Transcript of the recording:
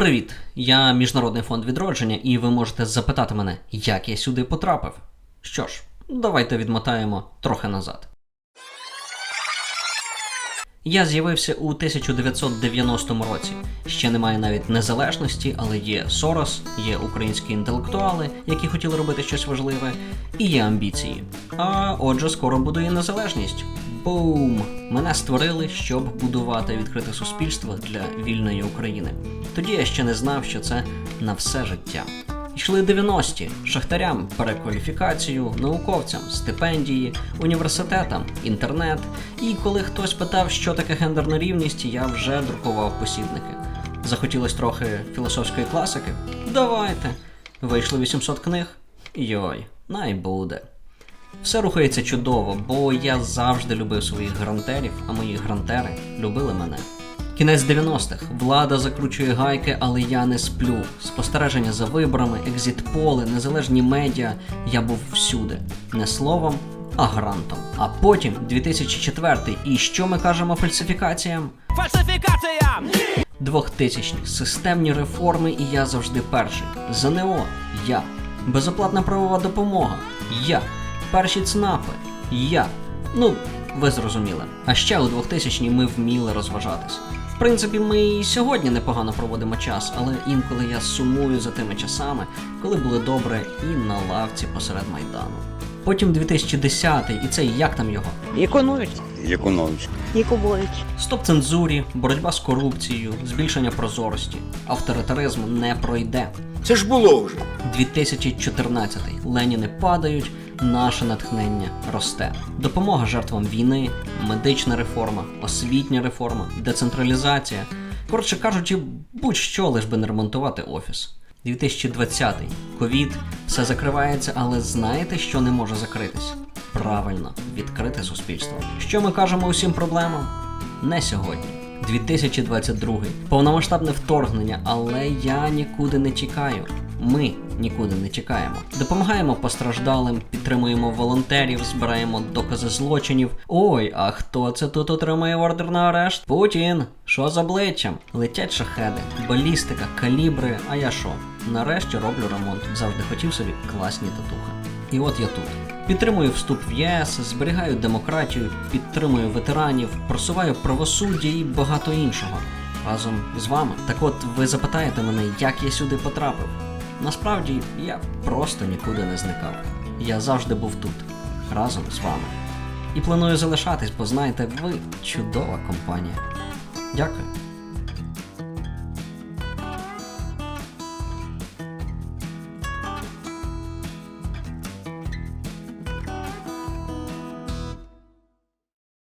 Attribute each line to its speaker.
Speaker 1: Привіт! Я Міжнародний фонд відродження, і ви можете запитати мене, як я сюди потрапив. Що ж, давайте відмотаємо трохи назад. Я з'явився у 1990 році. Ще немає навіть незалежності, але є Сорос, є українські інтелектуали, які хотіли робити щось важливе, і є амбіції. А отже, скоро буде і незалежність. Бум! Мене створили, щоб будувати відкрите суспільство для вільної України. Тоді я ще не знав, що це на все життя. Йшли 90-ті шахтарям перекваліфікацію, науковцям стипендії, університетам інтернет. І коли хтось питав, що таке гендерна рівність, я вже друкував посібники. Захотілось трохи філософської класики? Давайте. Вийшло 800 книг? Йой, най буде. Все рухається чудово, бо я завжди любив своїх грантерів, а мої грантери любили мене. Кінець 90-х. Влада закручує гайки, але я не сплю. Спостереження за виборами, екзит-поли, незалежні медіа. Я був всюди. Не словом, а грантом. А потім 2004 І що ми кажемо фальсифікаціям?
Speaker 2: Фальсифікація!
Speaker 1: 2000 системні реформи, і я завжди перший. ЗНО я. Безоплатна правова допомога я. Перші ЦНАПи я. Ну, ви зрозуміли. А ще у 2000-ні ми вміли розважатись. В принципі, ми і сьогодні непогано проводимо час, але інколи я сумую за тими часами, коли були добре і на лавці посеред майдану. Потім 2010 і цей як там його?
Speaker 3: Яконович.
Speaker 4: Якунович.
Speaker 3: Якубович.
Speaker 1: Стоп цензурі, боротьба з корупцією, збільшення прозорості. Авторитаризм не пройде.
Speaker 4: Це ж було вже.
Speaker 1: 2014. Леніни падають, наше натхнення росте. Допомога жертвам війни, медична реформа, освітня реформа, децентралізація. Коротше кажучи, будь-що лиш би не ремонтувати офіс. 2020. Ковід, все закривається, але знаєте, що не може закритись? Правильно, відкрите суспільство. Що ми кажемо усім проблемам? Не сьогодні. 2022. Повномасштабне вторгнення, але я нікуди не тікаю. Ми нікуди не тікаємо. Допомагаємо постраждалим, підтримуємо волонтерів, збираємо докази злочинів. Ой, а хто це тут отримає ордер на арешт? Путін! Що з обличчям? Летять шахеди, балістика, калібри. А я що? Нарешті роблю ремонт. Завжди хотів собі класні татухи. І от я тут. Підтримую вступ в ЄС, зберігаю демократію, підтримую ветеранів, просуваю правосуддя і багато іншого. Разом з вами. Так от ви запитаєте мене, як я сюди потрапив. Насправді я просто нікуди не зникав. Я завжди був тут, разом з вами. І планую залишатись, бо знаєте, ви чудова компанія. Дякую.